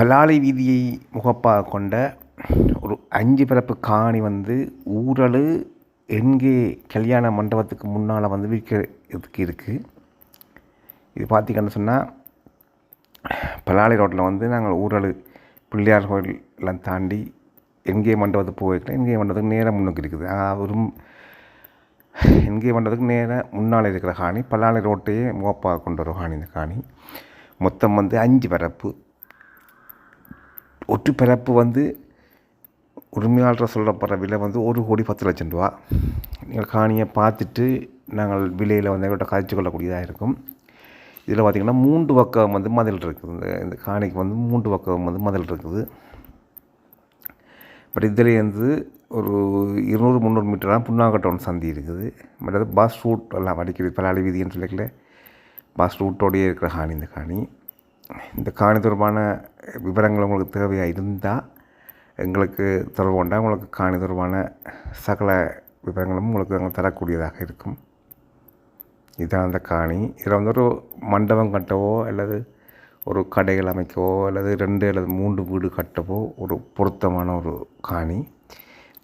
பலாளி வீதியை முகப்பாக கொண்ட ஒரு அஞ்சு பிறப்பு காணி வந்து ஊரலு எங்கே கல்யாண மண்டபத்துக்கு முன்னால் வந்து விற்கிறதுக்கு இருக்குது இது பார்த்திங்கன்னு சொன்னால் பலாளி ரோட்டில் வந்து நாங்கள் ஊரலு பிள்ளையார் கோயிலெலாம் தாண்டி எங்கே மண்டபத்துக்கு போயிருக்கோம் எங்கே மண்டபத்துக்கு நேராக முன்னுக்கு இருக்குது. ஒரு எங்கே மண்டபத்துக்கு நேராக முன்னால் இருக்கிற காணி பல்லாளி ரோட்டையே முகப்பாக கொண்டு வரும் காணி இந்த காணி. மொத்தம் வந்து அஞ்சு பரப்பு ஒற்று பிறப்பு வந்து உரிமையாளர் சொல்லப்படுற விலை வந்து ஒரு கோடி பத்து லட்சம் ரூபா. நீங்கள் காணியை பார்த்துட்டு நாங்கள் விலையில் வந்து எங்கள்கிட்ட கழிச்சு கொள்ளக்கூடியதாக இருக்கும். இதில் பார்த்திங்கன்னா மூன்று பக்கம் வந்து மதில் இருக்குது. இந்த இந்த காணிக்கு வந்து மூன்று பக்கம் வந்து மதில் இருக்குது. பட் இதுலேருந்து ஒரு இருநூறு முந்நூறு மீட்டராக புண்ணாங்கட்டோன் சந்தி இருக்குது. பட் அது பஸ் ரூட் எல்லாம் அடிக்கிறது பலாளி வீதின்னு சொல்லிக்கல. பஸ் ரூட்டோடையே இருக்கிற காணி இந்த காணி. இந்த காணி தொடர்பான விவரங்கள் உங்களுக்கு தேவையாக இருந்தால் எங்களுக்கு தொடர்பு கொண்டால் உங்களுக்கு காணி தொடர்பான சகல விவரங்களும் உங்களுக்கு நாங்கள் தரக்கூடியதாக இருக்கும். இதுதான் அந்த காணி. இதில் வந்து ஒரு மண்டபம் கட்டவோ அல்லது ஒரு கடைகள் அமைக்கவோ அல்லது ரெண்டு அல்லது மூன்று வீடு கட்டவோ ஒரு பொருத்தமான ஒரு காணி.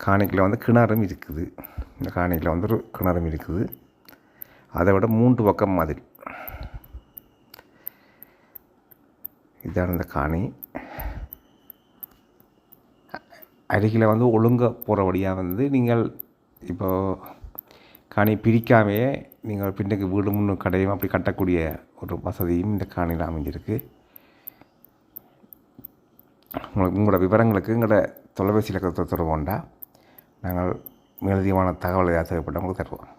காணிக்கில் வந்து கிணறும் இருக்குது. இந்த காணிக்கில் வந்து ஒரு கிணறும் இருக்குது. அதை விட மூன்று பக்கம் மதில். இதான் இந்த காணி. அருகில் வந்து ஒழுங்க போகிற வழியாக வந்து நீங்கள் இப்போ காணி பிரிக்காமையே நீங்கள் பின்னுக்கு வீடு முன்னு கடையும் அப்படி கட்டக்கூடிய ஒரு வசதியும் இந்த காணியில் அமைஞ்சிருக்கு. உங்களுக்கு உங்களோட விவரங்களுக்கு எங்களோட தொலைபேசி இலக்கத்தை கொண்டா நாங்கள் மேலதிகமான தகவலை தேவைப்பட்ட உங்களுக்கு தருவோம்.